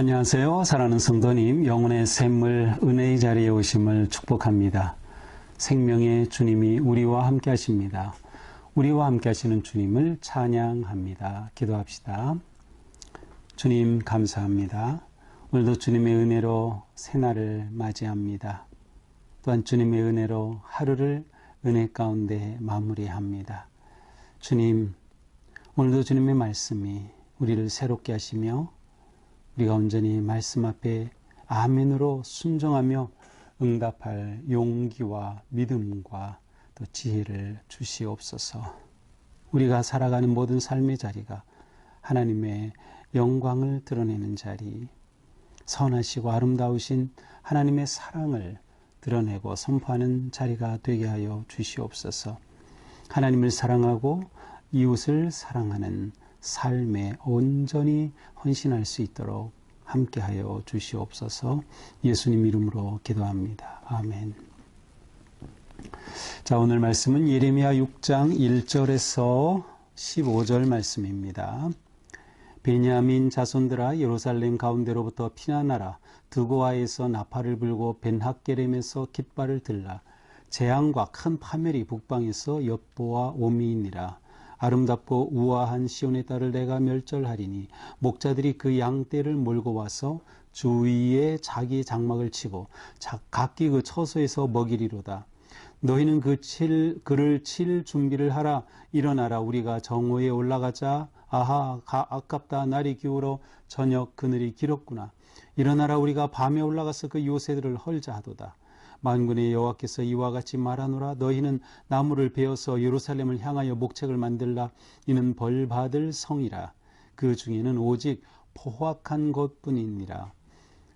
안녕하세요. 사랑하는 성도님, 영혼의 샘물, 은혜의 자리에 오심을 축복합니다. 생명의 주님이 우리와 함께 하십니다. 우리와 함께 하시는 주님을 찬양합니다. 기도합시다. 주님, 감사합니다. 오늘도 주님의 은혜로 새날을 맞이합니다. 또한 주님의 은혜로 하루를 은혜 가운데 마무리합니다. 주님, 오늘도 주님의 말씀이 우리를 새롭게 하시며 우리가 온전히 말씀 앞에 아멘으로 순종하며 응답할 용기와 믿음과 또 지혜를 주시옵소서. 우리가 살아가는 모든 삶의 자리가 하나님의 영광을 드러내는 자리, 선하시고 아름다우신 하나님의 사랑을 드러내고 선포하는 자리가 되게 하여 주시옵소서. 하나님을 사랑하고 이웃을 사랑하는 삶에 온전히 헌신할 수 있도록 함께하여 주시옵소서 예수님 이름으로 기도합니다. 아멘. 자, 오늘 말씀은 예레미야 6장 1절에서 15절 말씀입니다. 베냐민 자손들아 예루살렘 가운데로부터 피난하라 드고아에서 나팔을 불고 벤학게렘에서 깃발을 들라 재앙과 큰 파멸이 북방에서 엿보아 오미이니라 아름답고 우아한 시온의 딸을 내가 멸절하리니 목자들이 그 양떼를 몰고 와서 주위에 자기 장막을 치고 각기 그 처소에서 먹이리로다. 너희는 그 칠, 그를 칠 준비를 하라. 일어나라. 우리가 정오에 올라가자. 아하, 가, 아깝다. 날이 기울어 저녁 그늘이 길었구나. 일어나라. 우리가 밤에 올라가서 그 요새들을 헐자 하도다. 만군의 여호와께서 이와 같이 말하노라 너희는 나무를 베어서 예루살렘을 향하여 목책을 만들라 이는 벌 받을 성이라 그 중에는 오직 포악한 것뿐이니라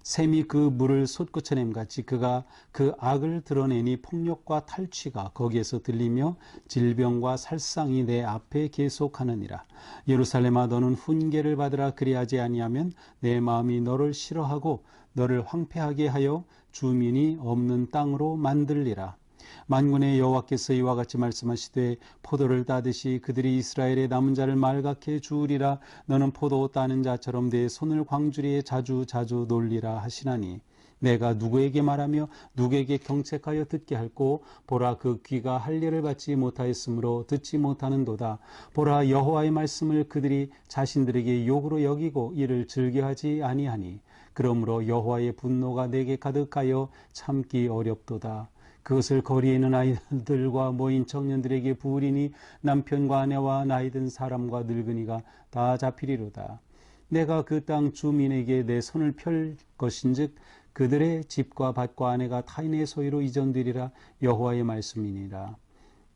샘이 그 물을 솟구쳐냄 같이 그가 그 악을 드러내니 폭력과 탈취가 거기에서 들리며 질병과 살상이 내 앞에 계속하느니라. 예루살렘아 너는 훈계를 받으라 그리하지 아니하면 내 마음이 너를 싫어하고 너를 황폐하게 하여 주민이 없는 땅으로 만들리라. 만군의 여호와께서 이와 같이 말씀하시되 포도를 따듯이 그들이 이스라엘의 남은 자를 말갛게 주으리라. 너는 포도 따는 자처럼 내 손을 광주리에 자주 자주 놀리라 하시나니 내가 누구에게 말하며 누구에게 경책하여 듣게 할고 보라 그 귀가 할례를 받지 못하였으므로 듣지 못하는도다. 보라 여호와의 말씀을 그들이 자신들에게 욕으로 여기고 이를 즐겨하지 아니하니 그러므로 여호와의 분노가 내게 가득하여 참기 어렵도다 그것을 거리에 있는 아이들과 모인 청년들에게 부으리니 남편과 아내와 나이든 사람과 늙은이가 다 잡히리로다. 내가 그 땅 주민에게 내 손을 펼 것인즉 그들의 집과 밭과 아내가 타인의 소유로 이전되리라 여호와의 말씀이니라.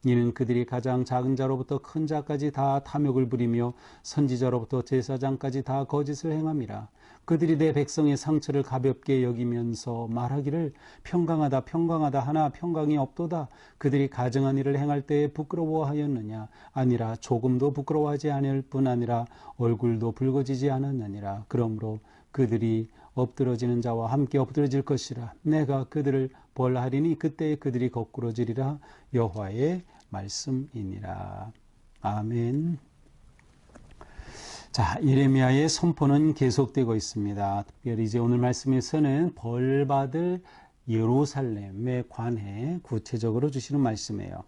이는 그들이 가장 작은 자로부터 큰 자까지 다 탐욕을 부리며 선지자로부터 제사장까지 다 거짓을 행함이라. 그들이 내 백성의 상처를 가볍게 여기면서 말하기를 평강하다 평강하다 하나 평강이 없도다. 그들이 가정한 일을 행할 때에 부끄러워하였느냐 아니라 조금도 부끄러워하지 않을 뿐 아니라 얼굴도 붉어지지 않았느니라. 그러므로 그들이 엎드러지는 자와 함께 엎드러질 것이라 내가 그들을 벌하리니 그때 그들이 거꾸러지리라 여호와의 말씀이니라 아멘. 자, 예레미야의 선포는 계속되고 있습니다. 특별히 이제 오늘 말씀에서는 벌받을 예루살렘에 관해 구체적으로 주시는 말씀이에요.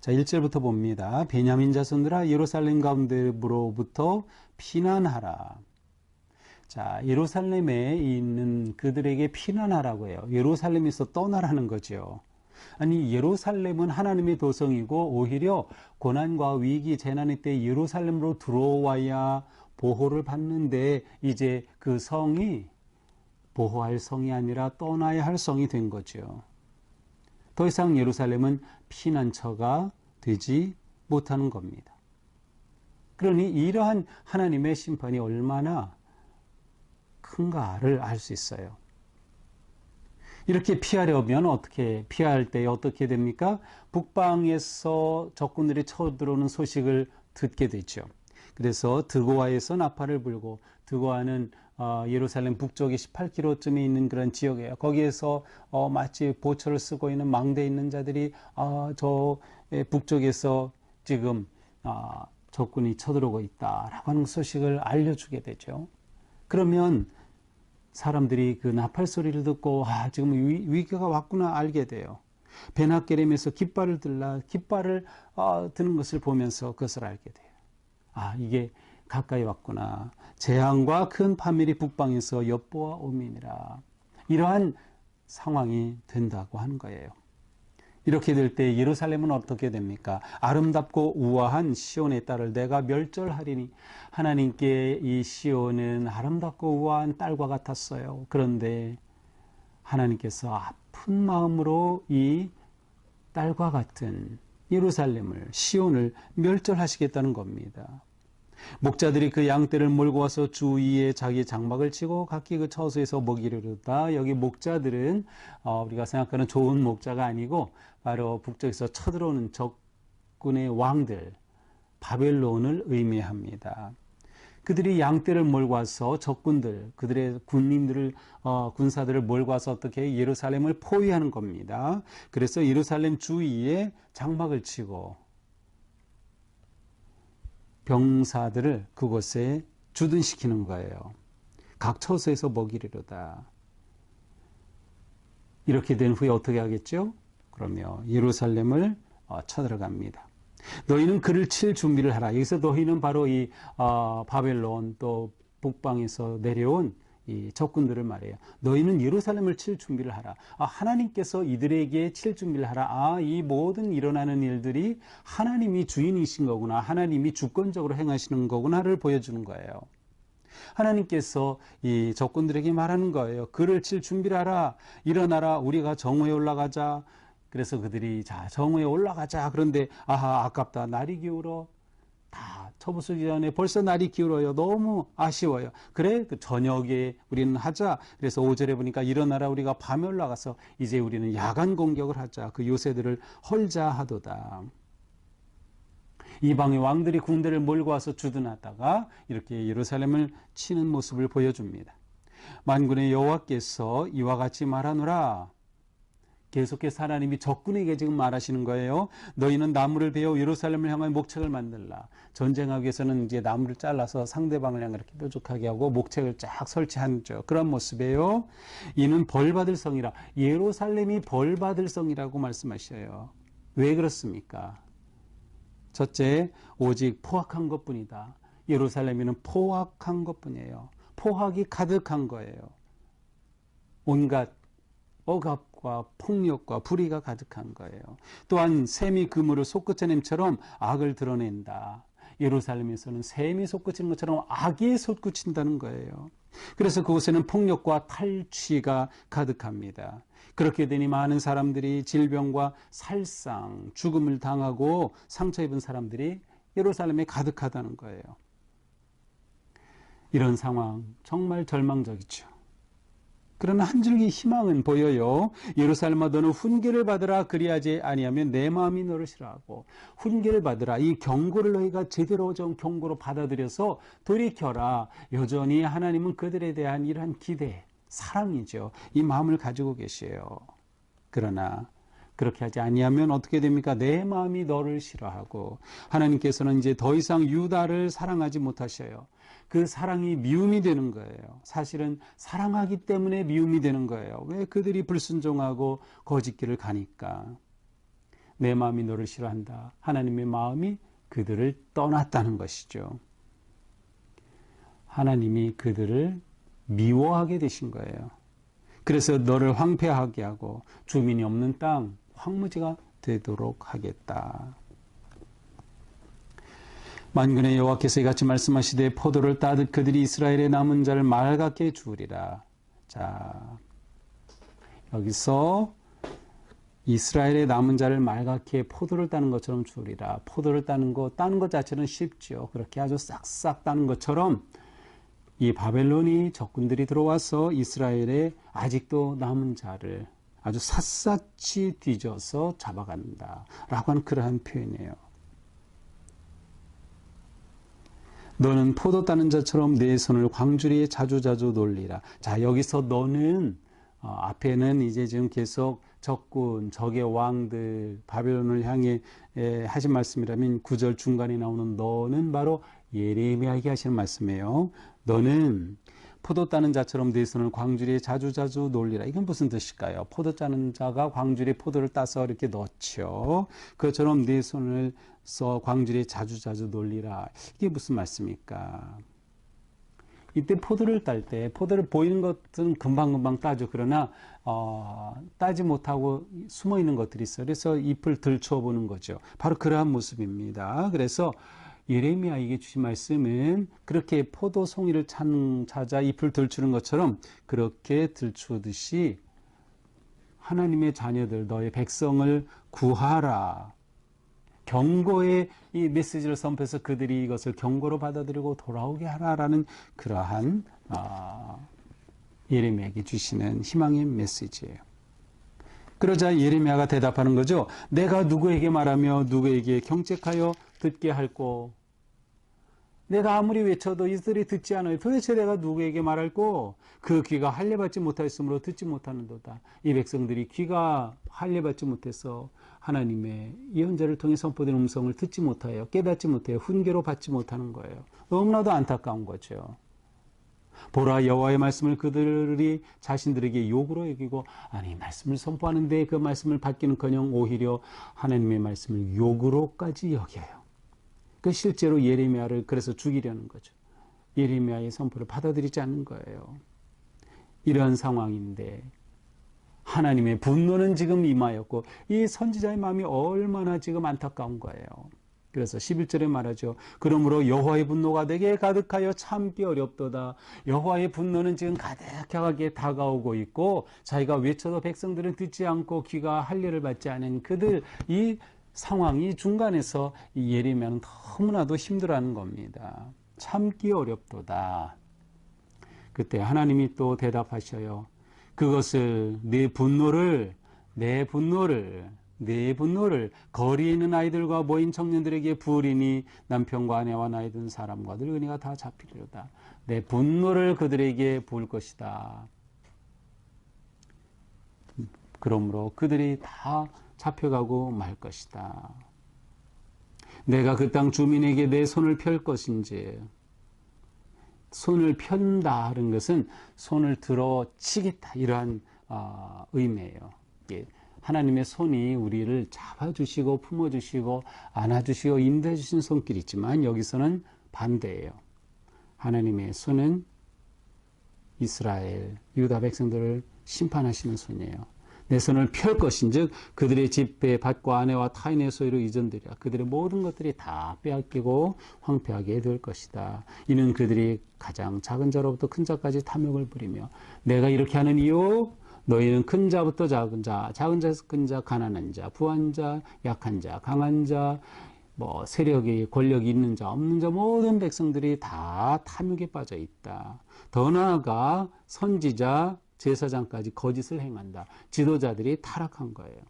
자, 1절부터 봅니다. 베냐민 자손들아 예루살렘 가운데로부터 피난하라. 자, 예루살렘에 있는 그들에게 피난하라고 해요. 예루살렘에서 떠나라는 거죠. 아니, 예루살렘은 하나님의 도성이고 오히려 고난과 위기, 재난의 때 예루살렘으로 들어와야 보호를 받는데 이제 그 성이 보호할 성이 아니라 떠나야 할 성이 된 거죠. 더 이상 예루살렘은 피난처가 되지 못하는 겁니다. 그러니 이러한 하나님의 심판이 얼마나 큰가를 알 수 있어요. 이렇게 피하려면 어떻게 피할 때 어떻게 됩니까? 북방에서 적군들이 쳐들어오는 소식을 듣게 되죠. 그래서 드고아에서 나팔을 불고 드고아는 어, 예루살렘 북쪽에 18km쯤에 있는 그런 지역이에요. 거기에서 어, 마치 보초를 쓰고 있는 망대 있는 자들이 어, 저 북쪽에서 지금 어, 적군이 쳐들어오고 있다라고 하는 소식을 알려주게 되죠. 그러면 사람들이 그 나팔 소리를 듣고 아 지금 위, 위기가 왔구나 알게 돼요. 베나게렘에서 깃발을 들라 깃발을 어, 드는 것을 보면서 그것을 알게 돼요. 아 이게 가까이 왔구나. 재앙과 큰 파멸이 북방에서 엿보아 오미니라. 이러한 상황이 된다고 하는 거예요. 이렇게 될 때 예루살렘은 어떻게 됩니까? 아름답고 우아한 시온의 딸을 내가 멸절하리니 하나님께 이 시온은 아름답고 우아한 딸과 같았어요. 그런데 하나님께서 아픈 마음으로 이 딸과 같은 예루살렘을 시온을 멸절하시겠다는 겁니다. 목자들이 그 양떼를 몰고 와서 주위에 자기 장막을 치고 각기 그 처소에서 먹이를 이루다. 여기 목자들은 어, 우리가 생각하는 좋은 목자가 아니고 바로 북쪽에서 쳐들어오는 적군의 왕들 바벨론을 의미합니다. 그들이 양떼를 몰고 와서 적군들, 그들의 군인들을 어, 군사들을 몰고 와서 어떻게 예루살렘을 포위하는 겁니다. 그래서 예루살렘 주위에 장막을 치고 병사들을 그곳에 주둔시키는 거예요. 각 처소에서 먹이리로다. 이렇게 된 후에 어떻게 하겠죠? 그러면 예루살렘을 어, 쳐들어갑니다. 너희는 그를 칠 준비를 하라. 여기서 너희는 바로 이 어, 바벨론 또 북방에서 내려온 이 적군들을 말해요. 너희는 예루살렘을 칠 준비를 하라. 아, 하나님께서 이들에게 칠 준비를 하라. 아, 이 모든 일어나는 일들이 하나님이 주인이신 거구나. 하나님이 주권적으로 행하시는 거구나를 보여주는 거예요. 하나님께서 이 적군들에게 말하는 거예요. 그를 칠 준비를 하라. 일어나라. 우리가 정오에 올라가자. 그래서 그들이 자, 정오에 올라가자. 그런데 아하, 아깝다. 날이 기울어. 다 처부수기 전에 벌써 날이 기울어요. 너무 아쉬워요. 그래, 그 저녁에 우리는 하자. 그래서 5절에 보니까 일어나라 우리가 밤에 올라가서 이제 우리는 야간 공격을 하자. 그 요새들을 헐자 하도다. 이방의 왕들이 군대를 몰고 와서 주둔하다가 이렇게 예루살렘을 치는 모습을 보여줍니다. 만군의 여호와께서 이와 같이 말하노라. 계속해서 하나님이 적군에게 지금 말하시는 거예요. 너희는 나무를 베어 예루살렘을 향한 목책을 만들라. 전쟁하기 위해서는 이제 나무를 잘라서 상대방을 향해 이렇게 뾰족하게 하고 목책을 쫙 설치하죠. 그런 모습이에요. 이는 벌받을 성이라. 예루살렘이 벌받을 성이라고 말씀하셔요. 왜 그렇습니까? 첫째, 오직 포악한 것 뿐이다. 예루살렘에는 포악한 것 뿐이에요. 포악이 가득한 거예요. 온갖 억압과 폭력과 불의가 가득한 거예요. 또한 샘이 그물을 솟구쳐냄처럼 악을 드러낸다. 예루살렘에서는 샘이 솟구치는 것처럼 악이 솟구친다는 거예요. 그래서 그곳에는 폭력과 탈취가 가득합니다. 그렇게 되니 많은 사람들이 질병과 살상, 죽음을 당하고 상처 입은 사람들이 예루살렘에 가득하다는 거예요. 이런 상황 정말 절망적이죠. 그러나 한 줄기 희망은 보여요. 예루살렘아 너는 훈계를 받으라 그리하지 아니하면 내 마음이 너를 싫어하고 훈계를 받으라 이 경고를 너희가 제대로 좀 경고로 받아들여서 돌이켜라. 여전히 하나님은 그들에 대한 이러한 기대, 사랑이죠. 이 마음을 가지고 계세요. 그러나 그렇게 하지 아니하면 어떻게 됩니까? 내 마음이 너를 싫어하고 하나님께서는 이제 더 이상 유다를 사랑하지 못하셔요. 그 사랑이 미움이 되는 거예요. 사실은 사랑하기 때문에 미움이 되는 거예요. 왜 그들이 불순종하고 거짓길을 가니까. 내 마음이 너를 싫어한다. 하나님의 마음이 그들을 떠났다는 것이죠. 하나님이 그들을 미워하게 되신 거예요. 그래서 너를 황폐하게 하고 주민이 없는 땅, 황무지가 되도록 하겠다. 만군의 여호와께서 이같이 말씀하시되 포도를 따듯 그들이 이스라엘의 남은 자를 맑게 주으리라. 자, 여기서 이스라엘의 남은 자를 맑게 포도를 따는 것처럼 주으리라. 포도를 따는 것, 따는 것 자체는 쉽죠. 그렇게 아주 싹싹 따는 것처럼 이 바벨론이 적군들이 들어와서 이스라엘의 아직도 남은 자를 아주 샅샅이 뒤져서 잡아간다. 라고 하는 그러한 표현이에요. 너는 포도 따는 자처럼 내 손을 광주리에 자주자주 놀리라. 자, 여기서 너는 어, 앞에는 이제 지금 계속 적군, 적의 왕들, 바벨론을 향해 에, 하신 말씀이라면 구절 중간에 나오는 너는 바로 예레미야에게 하시는 말씀이에요. 너는 포도 따는 자처럼 네 손을 광주리에 자주자주 놀리라. 이건 무슨 뜻일까요? 포도 따는 자가 광주리에 포도를 따서 이렇게 넣죠. 그처럼 네 손을 써 광주리에 자주자주 놀리라. 이게 무슨 말씀입니까? 이때 포도를 딸 때 포도를 보이는 것은 금방금방 따죠. 그러나 어, 따지 못하고 숨어 있는 것들이 있어요. 그래서 잎을 들춰 보는 거죠. 바로 그러한 모습입니다. 그래서 예레미야에게 주신 말씀은 그렇게 포도 송이를 찾는 찾아 잎을 들추는 것처럼 그렇게 들추듯이 하나님의 자녀들 너의 백성을 구하라. 경고의 이 메시지를 선포해서 그들이 이것을 경고로 받아들이고 돌아오게 하라라는 그러한 아, 예레미야에게 주시는 희망의 메시지예요. 그러자 예레미야가 대답하는 거죠. 내가 누구에게 말하며 누구에게 경책하여 듣게 할꼬. 내가 아무리 외쳐도 이들이 듣지 않아요. 도대체 내가 누구에게 말할꼬? 그 귀가 할례받지 못하였으므로 듣지 못하는도다. 이 백성들이 귀가 할례받지 못해서 하나님의 예언자를 통해 선포된 음성을 듣지 못하여 깨닫지 못해요. 훈계로 받지 못하는 거예요. 너무나도 안타까운 거죠. 보라 여호와의 말씀을 그들이 자신들에게 욕으로 여기고 아니 말씀을 선포하는데 그 말씀을 받기는커녕 오히려 하나님의 말씀을 욕으로까지 여겨요. 그 실제로 예레미야를 그래서 죽이려는 거죠. 예레미야의 선포를 받아들이지 않는 거예요. 이런 상황인데 하나님의 분노는 지금 임하였고 이 선지자의 마음이 얼마나 지금 안타까운 거예요. 그래서 11절에 말하죠. 그러므로 여호와의 분노가 내게 가득하여 참기 어렵도다. 여호와의 분노는 지금 가득하게 다가오고 있고 자기가 외쳐도 백성들은 듣지 않고 귀가 할례를 받지 않은 그들 이 상황이 중간에서 예리면 너무나도 힘들어하는 겁니다. 참기 어렵도다. 그때 하나님이 또 대답하셔요. 그것을 내 분노를 내 분노를 내 분노를 거리에 있는 아이들과 모인 청년들에게 부으리니 남편과 아내와 나이 든 사람과 늙은이가 다 잡히리로다. 내 분노를 그들에게 부을 것이다. 그러므로 그들이 다 잡혀가고 말 것이다. 내가 그 땅 주민에게 내 손을 펼 것인지 손을 편다 하는 것은 손을 들어 치겠다 이러한 어, 의미예요. 하나님의 손이 우리를 잡아주시고 품어주시고 안아주시고 인도해주신 손길이 있지만 여기서는 반대예요. 하나님의 손은 이스라엘 유다 백성들을 심판하시는 손이에요. 내 손을 펼 것인즉 그들의 집배 밭과 아내와 타인의 소유로 이전되리라 그들의 모든 것들이 다 빼앗기고 황폐하게 될 것이다 이는 그들이 가장 작은 자로부터 큰 자까지 탐욕을 부리며 내가 이렇게 하는 이유 너희는 큰 자부터 작은 자 작은 자에서 큰 자 가난한 자 부한 자 약한 자 강한 자 뭐 세력이 권력이 있는 자 없는 자 모든 백성들이 다 탐욕에 빠져 있다. 더 나아가 선지자 제사장까지 거짓을 행한다. 지도자들이 타락한 거예요.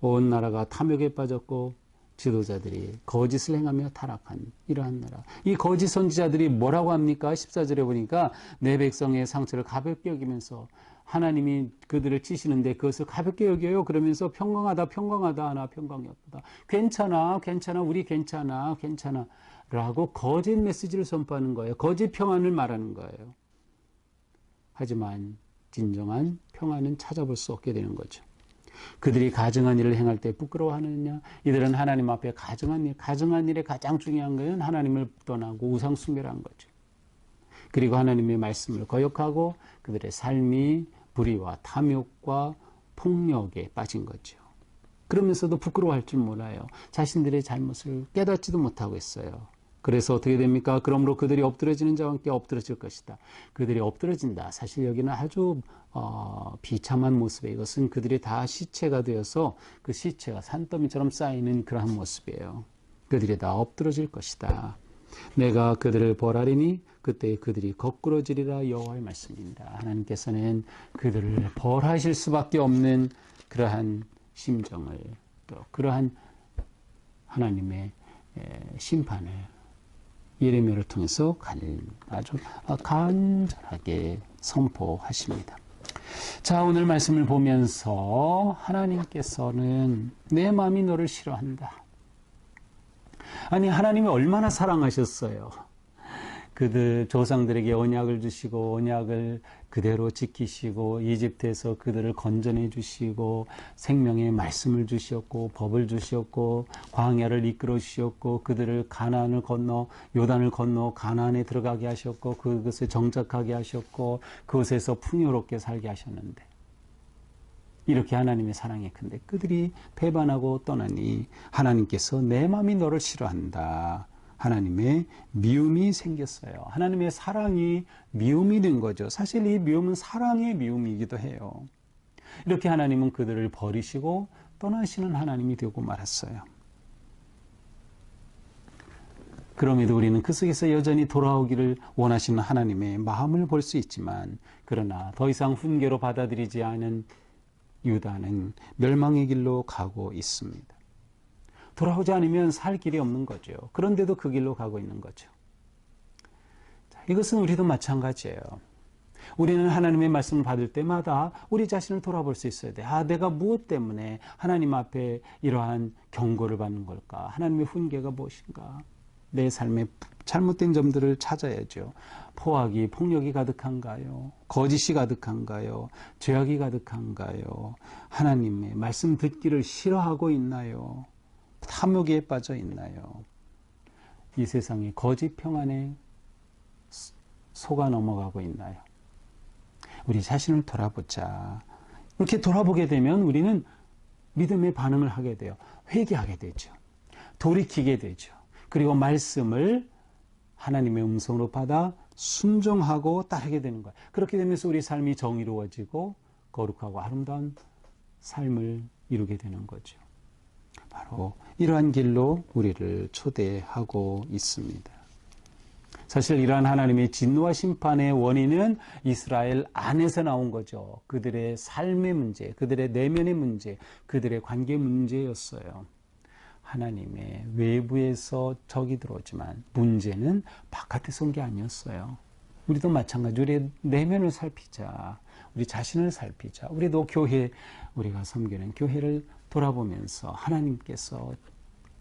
온 나라가 탐욕에 빠졌고 지도자들이 거짓을 행하며 타락한 이러한 나라. 이 거짓 선지자들이 뭐라고 합니까? 14절에 보니까 내 백성의 상처를 가볍게 여기면서 하나님이 그들을 치시는데 그것을 가볍게 여겨요. 그러면서 평강하다, 평강하다, 하나 평강이 없다. 괜찮아, 괜찮아, 우리 괜찮아, 괜찮아. 라고 거짓 메시지를 선포하는 거예요. 거짓 평안을 말하는 거예요. 하지만 진정한 평안은 찾아볼 수 없게 되는 거죠. 그들이 가정한 일을 행할 때 부끄러워하느냐? 이들은 하나님 앞에 가정한 일, 가정한 일에 가장 중요한 것은 하나님을 떠나고 우상 숭배를 한 거죠. 그리고 하나님의 말씀을 거역하고 그들의 삶이 불의와 탐욕과 폭력에 빠진 거죠. 그러면서도 부끄러워할 줄 몰라요. 자신들의 잘못을 깨닫지도 못하고 있어요. 그래서 어떻게 됩니까? 그러므로 그들이 엎드려지는 자와 함께 엎드려질 것이다. 그들이 엎드려진다. 사실 여기는 아주 어, 비참한 모습에 이것은 그들이 다 시체가 되어서 그 시체가 산더미처럼 쌓이는 그러한 모습이에요. 그들이 다 엎드러질 것이다. 내가 그들을 벌하리니 그때 그들이 거꾸러지리라 여호와의 말씀입니다. 하나님께서는 그들을 벌하실 수밖에 없는 그러한 심정을 또 그러한 하나님의 심판을 예레미야를 통해서 아주 간절하게 선포하십니다. 자, 오늘 말씀을 보면서 하나님께서는 내 마음이 너를 싫어한다. 아니, 하나님이 얼마나 사랑하셨어요. 그 그들 조상들에게 언약을 주시고 언약을 그대로 지키시고 이집트에서 그들을 건져내 주시고 생명의 말씀을 주셨고 법을 주셨고 광야를 이끌어 주셨고 그들을 가나안을 건너 요단을 건너 가나안에 들어가게 하셨고 그것에 정착하게 하셨고 그곳에서 풍요롭게 살게 하셨는데 이렇게 하나님의 사랑이 큰데 그들이 배반하고 떠나니 하나님께서 내 마음이 너를 싫어한다. 하나님의 미움이 생겼어요. 하나님의 사랑이 미움이 된 거죠. 사실 이 미움은 사랑의 미움이기도 해요. 이렇게 하나님은 그들을 버리시고 떠나시는 하나님이 되고 말았어요. 그럼에도 우리는 그 속에서 여전히 돌아오기를 원하시는 하나님의 마음을 볼 수 있지만, 그러나 더 이상 훈계로 받아들이지 않은 유다는 멸망의 길로 가고 있습니다. 돌아오지 않으면 살 길이 없는 거죠. 그런데도 그 길로 가고 있는 거죠. 자, 이것은 우리도 마찬가지예요. 우리는 하나님의 말씀을 받을 때마다 우리 자신을 돌아볼 수 있어야 돼. 아, 내가 무엇 때문에 하나님 앞에 이러한 경고를 받는 걸까? 하나님의 훈계가 무엇인가? 내 삶의 잘못된 점들을 찾아야죠. 포악이, 폭력이 가득한가요? 거짓이 가득한가요? 죄악이 가득한가요? 하나님의 말씀 듣기를 싫어하고 있나요? 탐욕에 빠져 있나요? 이 세상에 거짓 평안에 속아 넘어가고 있나요? 우리 자신을 돌아보자. 이렇게 돌아보게 되면 우리는 믿음의 반응을 하게 돼요. 회개하게 되죠. 돌이키게 되죠. 그리고 말씀을 하나님의 음성으로 받아 순종하고 따르게 되는 거예요. 그렇게 되면서 우리 삶이 정의로워지고 거룩하고 아름다운 삶을 이루게 되는 거죠. 바로 이러한 길로 우리를 초대하고 있습니다. 사실 이러한 하나님의 진노와 심판의 원인은 이스라엘 안에서 나온 거죠. 그들의 삶의 문제, 그들의 내면의 문제, 그들의 관계 문제였어요. 하나님의 외부에서 적이 들어오지만 문제는 바깥에서 온 게 아니었어요. 우리도 마찬가지. 우리 내면을 살피자. 우리 자신을 살피자. 우리도 교회, 우리가 섬기는 교회를 돌아보면서 하나님께서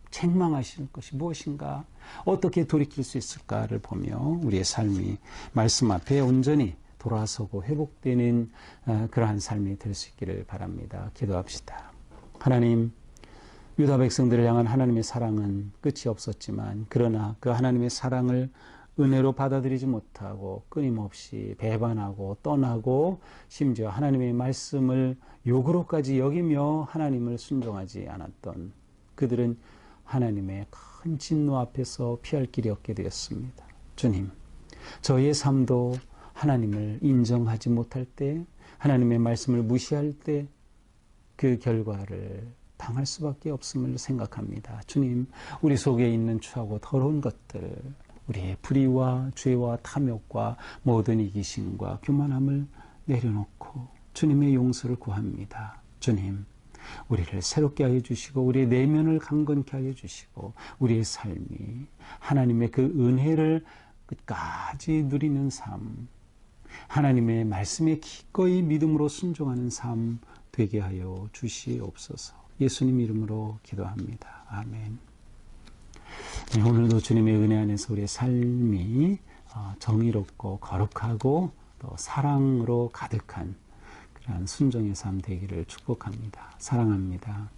책망하시는 것이 무엇인가? 어떻게 돌이킬 수 있을까를 보며 우리의 삶이 말씀 앞에 온전히 돌아서고 회복되는 어, 그러한 삶이 될 수 있기를 바랍니다. 기도합시다. 하나님, 유다 백성들을 향한 하나님의 사랑은 끝이 없었지만, 그러나 그 하나님의 사랑을 은혜로 받아들이지 못하고 끊임없이 배반하고 떠나고 심지어 하나님의 말씀을 욕으로까지 여기며 하나님을 순종하지 않았던 그들은 하나님의 큰 진노 앞에서 피할 길이 없게 되었습니다. 주님, 저희의 삶도 하나님을 인정하지 못할 때, 하나님의 말씀을 무시할 때 그 결과를 당할 수밖에 없음을 생각합니다. 주님, 우리 속에 있는 추하고 더러운 것들, 우리의 불의와 죄와 탐욕과 모든 이기심과 교만함을 내려놓고 주님의 용서를 구합니다. 주님, 우리를 새롭게 하여 주시고 우리의 내면을 강건케 하여 주시고 우리의 삶이 하나님의 그 은혜를 끝까지 누리는 삶, 하나님의 말씀에 기꺼이 믿음으로 순종하는 삶 되게 하여 주시옵소서. 예수님 이름으로 기도합니다. 아멘. 네, 오늘도 주님의 은혜 안에서 우리의 삶이 어, 정의롭고 거룩하고 또 사랑으로 가득한 그러한 순종의 삶 되기를 축복합니다. 사랑합니다.